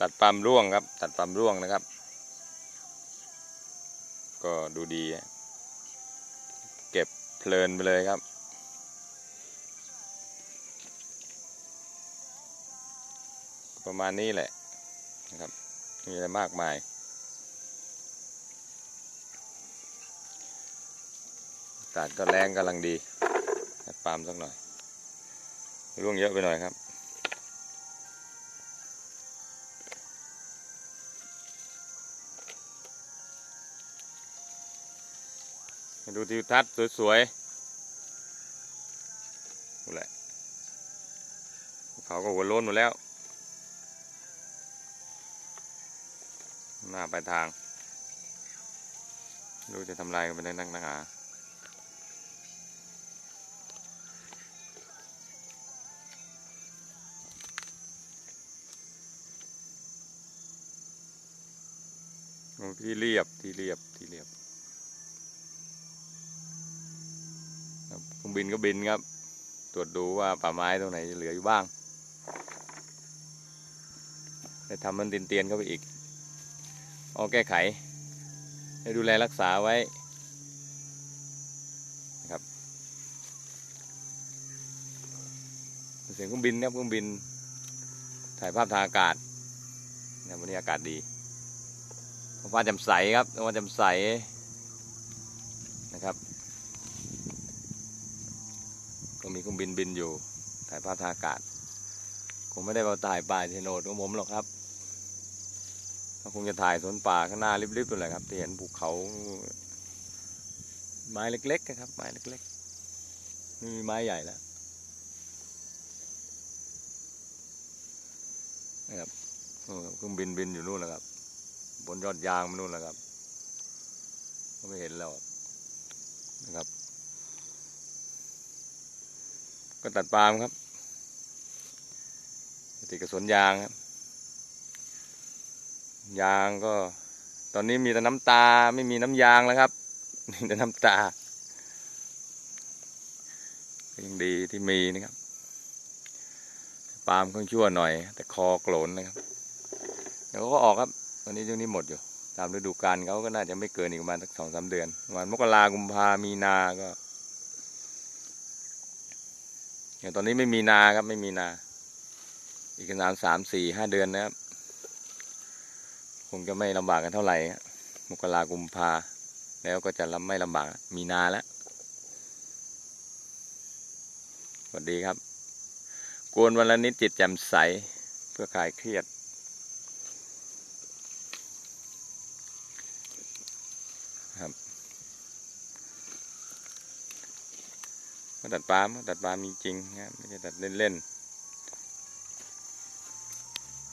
ตัดปามร่วงครับ ตัดปามร่วงนะครับ ก็ดูดี เก็บเพลินไปเลยครับ ประมาณนี้แหละนะครับมีอะไรมากมายอากาศก็แรงกำลังดีตัดปาล์มสักหน่อยร่วงเยอะไปหน่อยครับ ดูทิวทัศน์สวยๆนี่แหละภูเขาก็หัวโล้นหมดแล้ว หน้าไปทาง รู้จะทำลายกันไปได้นักหนาโอ้ที่เรียบที่เรียบที่เรียบ เครื่องบินก็บินครับ ตรวจดูว่าป่าไม้ตรงไหนเหลืออยู่บ้างได้ทำมันเตียนๆเข้าไปอีกเอาแก้ไขให้ดูแลรักษาไว้นะครับเสียงเครื่องบินนะครับเครื่องบิน ถ่ายภาพทางอากาศนะวันนี้อากาศดีท้องฟ้าแจ่มใสครับท้องฟ้าแจ่มใสนะครับ ก็มีเครื่องบินบินอยู่ ถ่ายภาพทางอากาศ คงไม่ได้มาถ่ายป่าเทโนดของผมหรอกครับก็คงจะถ่ายสวนป่าข้างหน้าริบๆนั่นแหละครับที่เห็นภูเขา ไม้เล็กๆนะครับ ไม้เล็กๆไม่มีไม้ใหญ่แล้วนะครับเครื่องบินบินอยู่นู่นแหละครับ บนยอดยางมันนู่นแหละครับก็ไม่เห็นแล้วนะครับ ก็ตัดปาล์มครับ ติดกับสวนยางครับ ยางก็ ตอนนี้มีแต่น้ำตาไม่มีน้ำยางแล้วครับ มีแต่น้ำตายังดีที่มีนะครับ ปาล์มก็ชั่วหน่อย แต่คอโกรนนะครับ เดี๋ยวก็ออกครับ ตอนนี้ช่วงนี้หมดอยู่ ตามฤดูกาลเขาก็น่าจะไม่เกินอีกประมาณสักสองสามเดือนประมาณมกรากุมภามีนา ก็ อย่างตอนนี้ไม่มีนาครับไม่มีนา อีกประมาณสามสี่ห้าเดือนนะครับคงจะไม่ลำบากกันเท่าไหร่มกรากุมภาแล้วก็จะลำไม่ลำบากมีนาแล้วสวัสดีครับ กวนวันละนิดจิตแจ่มใสเพื่อคลายเครียด ครับ ดัดปลามตัดปลามจริงนะไม่ใช่ดัดเล่นๆ